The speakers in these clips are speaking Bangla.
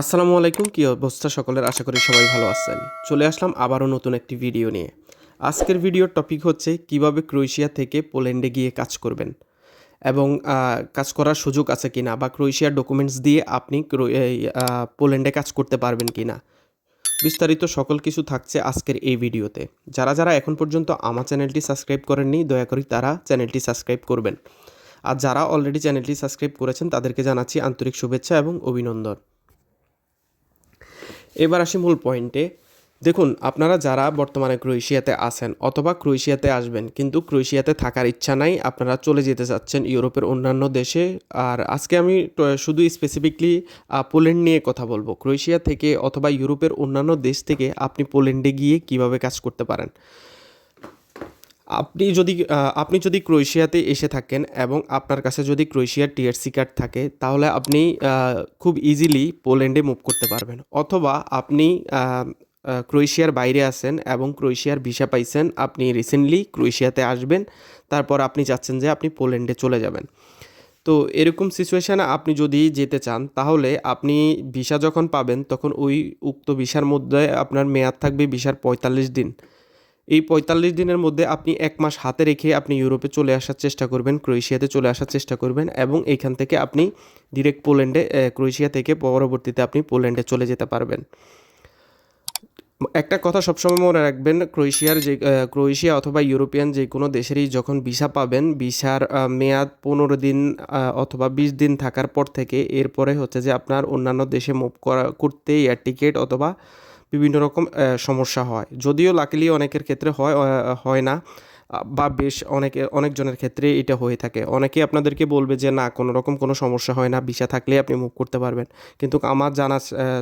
আসসালামু আলাইকুম, কী অবস্থা সকলের? আশা করি সবাই ভালো আছেন। চলে আসলাম আবারও নতুন একটি ভিডিও নিয়ে। আজকের ভিডিওর টপিক হচ্ছে কীভাবে ক্রোয়েশিয়া থেকে পোল্যান্ডে গিয়ে কাজ করবেন এবং কাজ করার সুযোগ আছে কি না বা ক্রোয়েশিয়ার ডকুমেন্টস দিয়ে আপনি পোল্যান্ডে কাজ করতে পারবেন কি না বিস্তারিত সকল কিছু থাকছে আজকের এই ভিডিওতে। যারা যারা এখন পর্যন্ত আমার চ্যানেলটি সাবস্ক্রাইব করেননি, দয়া করে তারা চ্যানেলটি সাবস্ক্রাইব করবেন। আর যারা অলরেডি চ্যানেলটি সাবস্ক্রাইব করেছেন, তাদেরকে জানাচ্ছি আন্তরিক শুভেচ্ছা এবং অভিনন্দন। এবার আসি মূল পয়েন্টে দেখুন, আপনারা যারা বর্তমানে ক্রোয়েশিয়াতে আছেন অথবা ক্রোয়েশিয়াতে আসবেন, কিন্তু ক্রোয়েশিয়াতে থাকার ইচ্ছা নাই, আপনারা চলে যেতে চাচ্ছেন ইউরোপের অন্যান্য দেশে। আর আজকে আমি শুধু স্পেসিফিকলি পোল্যান্ড নিয়ে কথা বলব। ক্রোয়েশিয়া থেকে অথবা ইউরোপের অন্যান্য দেশ থেকে আপনি পোল্যান্ডে গিয়ে কীভাবে কাজ করতে পারেন? আপনি যদি আপনি যদি ক্রোয়েশিয়াতে এসে থাকেন এবং আপনার কাছে যদি ক্রোয়েশিয়ার টিআরসি কার্ড থাকে, তাহলে আপনি খুব ইজিলি পোল্যান্ডে মুভ করতে পারবেন। অথবা আপনি ক্রোয়েশিয়ার বাইরে আছেন এবং ক্রোয়েশিয়ার ভিসা পাইছেন, আপনি রিসেন্টলি ক্রোয়েশিয়াতে আসবেন, তারপর আপনি চাচ্ছেন যে আপনি পোল্যান্ডে চলে যাবেন। তো এরকম সিচুয়েশানে আপনি যদি যেতে চান, তাহলে আপনি ভিসা যখন পাবেন, তখন ওই উক্ত ভিসার মধ্যে আপনার মেয়াদ থাকবে ভিসার পঁয়তাল্লিশ দিন। এই পঁয়তাল্লিশ দিনের মধ্যে আপনি এক মাস হাতে রেখে আপনি ইউরোপে চলে আসার চেষ্টা করবেন, ক্রোয়েশিয়াতে চলে আসার চেষ্টা করবেন এবং এইখান থেকে আপনি ডিরেক্ট পোল্যান্ডে ক্রোয়েশিয়া থেকে পরবর্তীতে আপনি পোল্যান্ডে চলে যেতে পারবেন। একটা কথা সবসময় মনে রাখবেন, ক্রোয়েশিয়ার যে ক্রোয়েশিয়া অথবা ইউরোপিয়ান যে কোনো দেশেরই যখন ভিসা পাবেন, ভিসার মেয়াদ পনেরো দিন অথবা বিশ দিন থাকার পর থেকে এরপরে হচ্ছে যে আপনার অন্যান্য দেশে মুভ করা করতে এয়ার টিকিট অথবা বিভিন্ন রকম সমস্যা হয়। যদিও লাকিলি অনেকের ক্ষেত্রে হয় হয় না। বা বেশ অনেকে অনেকজনের ক্ষেত্রে এটা হয়ে থাকে। অনেকে আপনাদেরকে বলবে যে না কোনো রকম কোনো সমস্যা হয় না ভিসা থাকলে আপনি মুভ করতে পারবেন। কিন্তু আমার জানা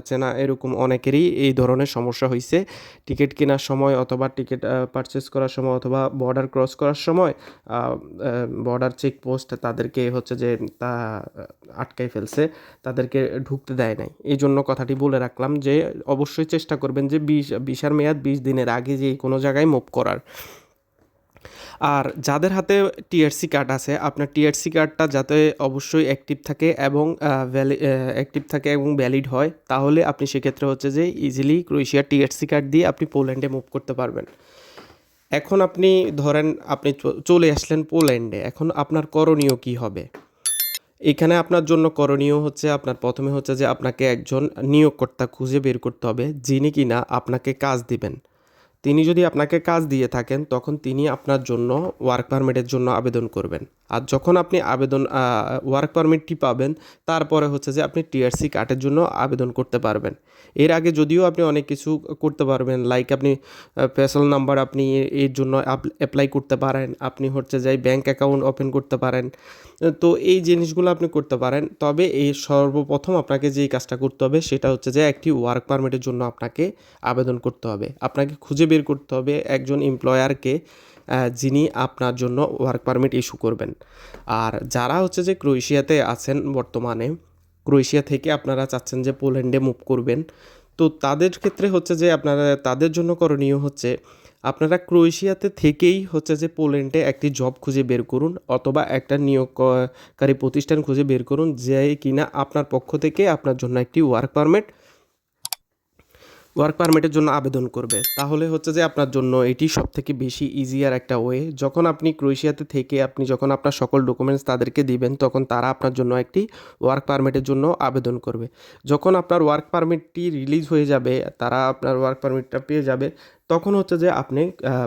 চেনা এরকম অনেকেরই এই ধরনের সমস্যা হয়েছে টিকিট কেনার সময় অথবা টিকিট পারচেস করার সময় অথবা বর্ডার ক্রস করার সময় বর্ডার চেকপোস্ট তাদেরকে হচ্ছে যে তা আহ, আটকায় ফেলছে তাদেরকে ঢুকতে দেয় নাই। এই জন্য কথাটি বলে রাখলাম যে অবশ্যই চেষ্টা করবেন যে বিশ বিশার মেয়াদ বিশ দিনের আগে যে কোনো জায়গায় মুভ করার। আর যাদের হাতে টিআরসি কার্ড আছে, আপনার টিআরসি কার্ডটা যাতে অবশ্যই অ্যাক্টিভ থাকে এবং ভ্যালি অ্যাক্টিভ থাকে এবং ভ্যালিড হয়, তাহলে আপনি সেক্ষেত্রে হচ্ছে যে ইজিলি ক্রোয়েশিয়ার টিআরসি কার্ড দিয়ে আপনি পোল্যান্ডে মুভ করতে পারবেন। এখন আপনি ধরেন আপনি চলে আসলেন পোল্যান্ডে এখন আপনার করণীয় কি হবে? এখানে আপনার জন্য করণীয় হচ্ছে, আপনার প্রথমে হচ্ছে যে আপনাকে একজন নিয়োগকর্তা খুঁজে বের করতে হবে, যিনি কিনা আপনাকে কাজ দিবেন। তিনি যদি আপনাকে কাজ দিয়ে থাকেন, তখন তিনি আপনার জন্য ওয়ার্ক পারমিটের জন্য আবেদন করবেন। আর যখন আপনি আবেদন ওয়ার্ক পারমিটটি পাবেন, তারপরে হচ্ছে যে আপনি টিআরসি কার্ডের জন্য আবেদন করতে পারবেন। এর আগে যদিও আপনি অনেক কিছু করতে পারবেন লাইক আপনি পেশাল নাম্বার আপনি এর জন্য অ্যাপ্লাই করতে পারেন, আপনি হচ্ছে যাই ব্যাংক অ্যাকাউন্ট ওপেন করতে পারেন। তো এই জিনিসগুলো আপনি করতে পারেন। তবে এই সর্বপ্রথম আপনাকে যেই কাজটা করতে হবে, সেটা হচ্ছে যে একটি ওয়ার্ক পারমিটের জন্য আপনাকে আবেদন করতে হবে। আপনাকে খুঁজে বের করতে হবে একজন এমপ্লয়ারকে যিনি আপনার জন্য ওয়ার্ক পারমিট ইস্যু করবেন। আর যারা হচ্ছে যে ক্রোয়েশিয়াতে আছেন বর্তমানে, ক্রোয়েশিয়া থেকে আপনারা চাচ্ছেন যে পোল্যান্ডে মুভ করবেন, তো তাদের ক্ষেত্রে হচ্ছে যে আপনারা, তাদের জন্য করণীয় হচ্ছে আপনারা ক্রোয়েশিয়াতে থেকেই হচ্ছে যে পোল্যান্ডে একটি জব খুঁজে বের করুন অথবা একটা নিয়োগকারী প্রতিষ্ঠান খুঁজে বের করুন, যে কিনা আপনার পক্ষ থেকে আপনার জন্য একটি ওয়ার্ক পারমিট ওয়ার্ক পারমিটের জন্য আবেদন করবে। তাহলে হচ্ছে যে আপনার জন্য এটি সব থেকে বেশি ইজিয়ার একটা ওয়ে যখন আপনি ক্রোয়েশিয়াতে থেকে আপনি যখন আপনার সকল ডকুমেন্টস তাদেরকে দিবেন, তখন তারা আপনার জন্য একটি ওয়ার্ক পারমিটের জন্য আবেদন করবে। যখন আপনার ওয়ার্ক পারমিটটি রিলিজ হয়ে যাবে, তারা আপনার ওয়ার্ক পারমিটটা পেয়ে যাবে, তখন হচ্ছে যে আপনি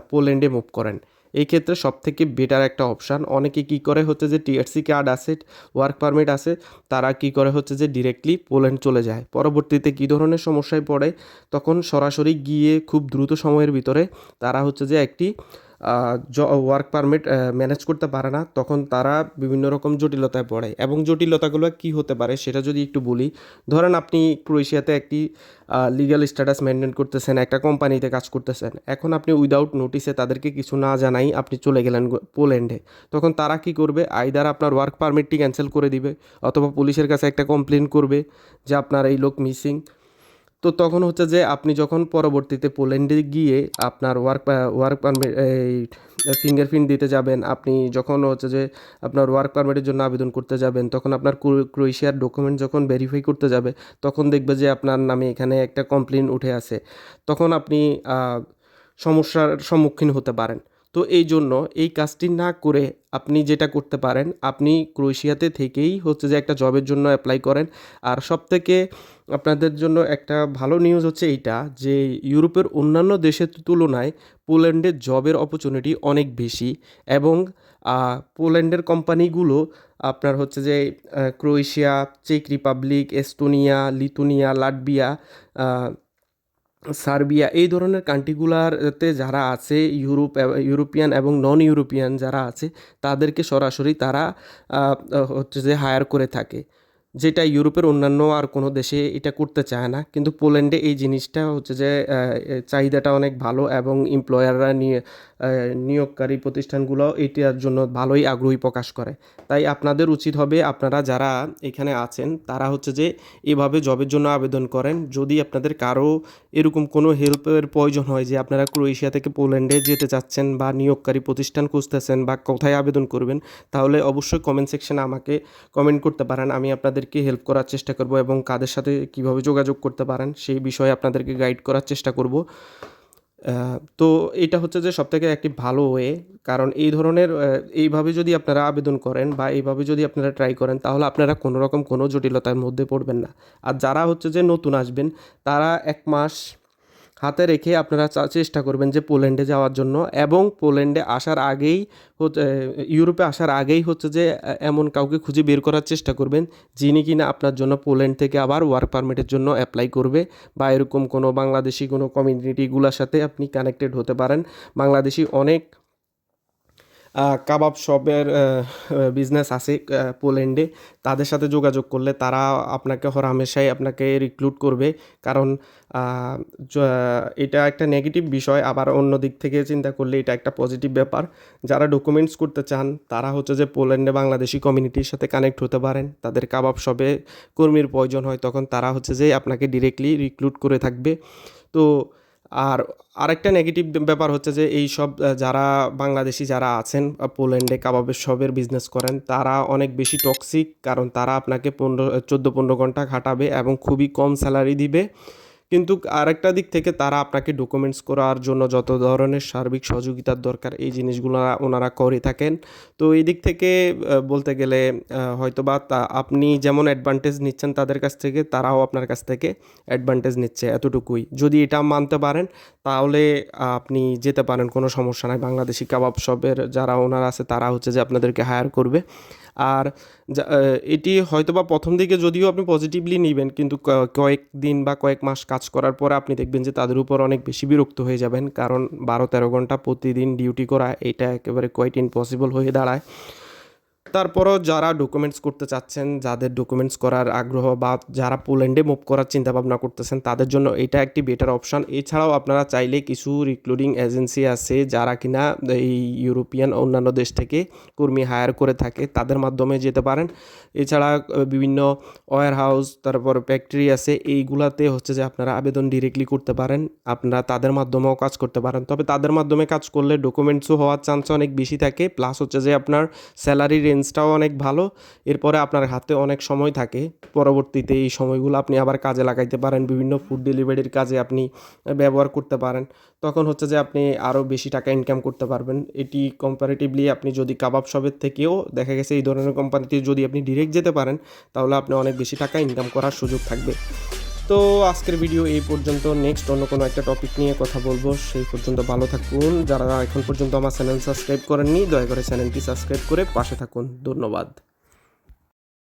পোল্যান্ডে মুভ করেন। এই ক্ষেত্রে সবথেকে বেটার একটা অপশান অনেকে কি করে হচ্ছে যে টিআরসি কার্ড আছে ওয়ার্ক পারমিট আছে, তারা কি করে হচ্ছে যে ডিরেক্টলি পোল্যান্ড চলে যায়। পরবর্তীতে কি ধরনের সমস্যায় পড়ে? তখন সরাসরি গিয়ে খুব দ্রুত সময়ের ভিতরে তারা হচ্ছে যে একটি ওয়ার্ক পারমিট ম্যানেজ করতে পারে না, তখন তারা বিভিন্ন রকম জটিলতায় পড়ে। এবং জটিলতাগুলো কি হতে পারে সেটা যদি একটু বলি, ধরেন আপনি ক্রোয়েশিয়াতে একটি লিগ্যাল স্ট্যাটাস মেনটেন করতেছেন, একটা কোম্পানিতে কাজ করতেছেন। এখন আপনি উইদাউট নোটিসে তাদেরকে কিছু না জানাই আপনি চলে গেলেন পোল্যান্ডে তখন তারা কি করবে? আইদার আপনার ওয়ার্ক পারমিটটি ক্যান্সেল করে দিবে, অথবা পুলিশের কাছে একটা কমপ্লেন করবে যে আপনার এই লোক মিসিং তো তখন হচ্ছে যে আপনি যখন পরবর্তীতে পোল্যান্ডে গিয়ে আপনার ওয়ার্ক ওয়ার্ক পারমিট এই ফিঙ্গারপ্রিন্ট দিতে যাবেন, আপনি যখন হচ্ছে যে আপনার ওয়ার্ক পারমিটের জন্য আবেদন করতে যাবেন, তখন আপনার ক্রো- ক্রোয়েশিয়ার ডকুমেন্ট যখন ভেরিফাই করতে যাবে, তখন দেখবে যে আপনার নামে এখানে একটা কমপ্লেন উঠে আছে। তখন আপনি সমস্যার সম্মুখীন হতে পারেন। তো এই জন্য এই কাজটি না করে আপনি যেটা করতে পারেন আপনি ক্রোয়েশিয়াতে থেকেই হচ্ছে যে একটা জবের জন্য অ্যাপ্লাই করেন। আর সব থেকে আপনাদের জন্য একটা ভালো নিউজ হচ্ছে এইটা যে ইউরোপের অন্যান্য দেশের তুলনায় পোল্যান্ডে জবের অপরচুনিটি অনেক বেশি এবং পোল্যান্ডের কোম্পানিগুলো আপনার হচ্ছে যে Croatia check Republic Estonia Lithuania Latvia ah, Serbia, এই ধরনের কান্ট্রিগুলারতে যারা আছে, ইউরোপ ইউরোপিয়ান এবং নন ইউরোপিয়ান যারা আছে, তাদেরকে সরাসরি তারা হচ্ছে যে হায়ার করে থাকে। যেটা ইউরোপের অন্যান্য আর কোনো দেশে এটা করতে চায় না। কিন্তু পোল্যান্ডে এই জিনিসটা হচ্ছে যে চাহিদাটা অনেক ভালো এবং এমপ্লয়াররা নিয়ে নিয়োগকারী প্রতিষ্ঠানগুলো এটার জন্য ভালোই আগ্রহী প্রকাশ করে। তাই আপনাদের উচিত হবে আপনারা যারা এখানে আছেন, তারা হচ্ছে যে এভাবে জবের জন্য আবেদন করেন। যদি আপনাদের কারও এরকম কোনো হেল্পের প্রয়োজন হয় যে আপনারা ক্রোয়েশিয়া থেকে পোল্যান্ডে যেতে চাচ্ছেন বা নিয়োগকারী প্রতিষ্ঠান খুঁজতেছেন বা কোথায় আবেদন করবেন, তাহলে অবশ্যই কমেন্ট সেকশনে আমাকে কমেন্ট করতে পারেন। আমি আপনাদেরকে হেল্প করার চেষ্টা করব এবং কাদের সাথে কীভাবে যোগাযোগ করতে পারেন, সেই বিষয়ে আপনাদেরকে গাইড করার চেষ্টা করব। তো এটা হচ্ছে যে সবথেকে একটি ভালো ওয়ে কারণ এই ধরনের এইভাবে যদি আপনারা আবেদন করেন বা এইভাবে যদি আপনারা ট্রাই করেন, তাহলে আপনারা কোনো রকম কোনো জটিলতার মধ্যে পড়বেন না। আর যারা হচ্ছে যে নতুন আসবেন, তারা এক মাস হাতে রেখে আপনারা চেষ্টা করবেন যে পোল্যান্ডে যাওয়ার জন্য। এবং পোল্যান্ডে আসার আগেই ইউরোপে আসার আগেই হচ্ছে যে এমন কাউকে খুঁজে বের করার চেষ্টা করবেন, যিনি কিনা আপনার জন্য পোল্যান্ড থেকে আবার ওয়ার্ক পারমিটের জন্য অ্যাপ্লাই করবে বা এরকম কোনো বাংলাদেশি কোনো কমিউনিটিগুলোর সাথে আপনি কানেক্টেড হতে পারেন। বাংলাদেশি অনেক কাবাব শপের বিজনেস আছে পোল্যান্ডে তাদের সাথে যোগাযোগ করলে তারা আপনাকে হরহামেশাই আপনাকে রিক্রুট করবে। কারণ এটা একটা নেগেটিভ বিষয়। আবার অন্য দিক থেকে চিন্তা করলে এটা একটা পজিটিভ ব্যাপার। যারা ডকুমেন্টস করতে চান, তারা হচ্ছে যে পোল্যান্ডে বাংলাদেশি কমিউনিটির সাথে কানেক্ট হতে পারেন। তাদের কাবাব শপে কর্মীর প্রয়োজন হয়, তখন তারা হচ্ছে যে আপনাকে ডিরেক্টলি রিক্রুট করে থাকবে। তো আর আরেকটা নেগেটিভ ব্যাপার হচ্ছে যে এই সব যারা বাংলাদেশি যারা আছেন পোল্যান্ডে কাবাবের সবের বিজনেস করেন, তারা অনেক বেশি টক্সিক কারণ তারা আপনাকে পনেরো, চোদ্দ পনেরো ঘণ্টা খাটাবে এবং খুবই কম স্যালারি দিবে। কিন্তু আরেকটা দিক থেকে তারা আপনাকে ডকুমেন্টস করার জন্য যত ধরনের সার্বিক সহযোগিতার দরকার এই জিনিসগুলো ওনারা করে থাকেন। তো এই দিক থেকে বলতে গেলে হয়তোবা তা- আপনি যেমন অ্যাডভান্টেজ নিচ্ছেন তাদের কাছ থেকে, তারাও আপনার কাছ থেকে অ্যাডভান্টেজ নিচ্ছে এতটুকুই। যদি এটা মানতে পারেন, তাহলে আপনি যেতে পারেন, কোনো সমস্যা নাই। বাংলাদেশি কাবাব শপের যারা ওনারা আছে, তারা হচ্ছে যে আপনাদেরকে হায়ার করবে। আর এটি হয়তোবা প্রথম দিকে যদিও আপনি পজিটিভলি নেবেন, কিন্তু কয়েক দিন বা কয়েক মাস কাজ করার পর আপনি দেখবেন যে তাদের উপর অনেক বেশি বিরক্ত হয়ে যাবেন। কারণ বারো তেরো ঘণ্টা প্রতিদিন ডিউটি করা, এটা একেবারে কোয়াইট ইম্পসিবল হয়ে দাঁড়ায়। তারপরও যারা ডকুমেন্টস করতে চাচ্ছেন, যাদের ডকুমেন্টস করার আগ্রহ বা যারা পোল্যান্ডে মুভ করার চিন্তা ভাবনা করতেছেন, তাদের জন্য এটা একটি বেটার অপশন এছাড়াও আপনারা চাইলে কিছু রিক্রুটিং এজেন্সি আছে, যারা কিনা এই ইউরোপিয়ান অন্যান্য দেশ থেকে কর্মী হায়ার করে থাকে, তাদের মাধ্যমে যেতে পারেন। এছাড়া বিভিন্ন ওয়ার হাউস তারপর ফ্যাক্টরি আছে, এইগুলাতে হচ্ছে যে আপনারা আবেদন ডিরেক্টলি করতে পারেন। আপনারা তাদের মাধ্যমেও কাজ করতে পারেন। তবে তাদের মাধ্যমে কাজ করলে ডকুমেন্টসও হওয়ার চান্স অনেক বেশি থাকে। প্লাস হচ্ছে যে আপনার স্যালারি রেঞ্জটাও অনেক ভালো। এরপরে আপনার হাতে অনেক সময় থাকে। পরবর্তীতে এই সময়গুলো আপনি আবার কাজে লাগাইতে পারেন। বিভিন্ন ফুড ডেলিভারির কাজে আপনি ব্যবহার করতে পারেন। তখন হচ্ছে যে আপনি আরও বেশি টাকা ইনকাম করতে পারবেন। এটি কম্পারেটিভলি আপনি যদি কাবাব শপের থেকেও দেখা গেছে এই ধরনের কোম্পানিতে যদি আপনি ডিরেক্ট যেতে পারেন, তাহলে আপনি অনেক বেশি টাকা ইনকাম করার সুযোগ থাকবে। তো আজকের ভিডিও এই পর্যন্ত। নেক্সট অন্য কোনো একটা টপিক নিয়ে কথা বলব। সেই পর্যন্ত ভালো থাকুন। যারা এখন পর্যন্ত আমার চ্যানেল সাবস্ক্রাইব করেননি, দয়া করে চ্যানেলটি সাবস্ক্রাইব করে পাশে থাকুন। ধন্যবাদ।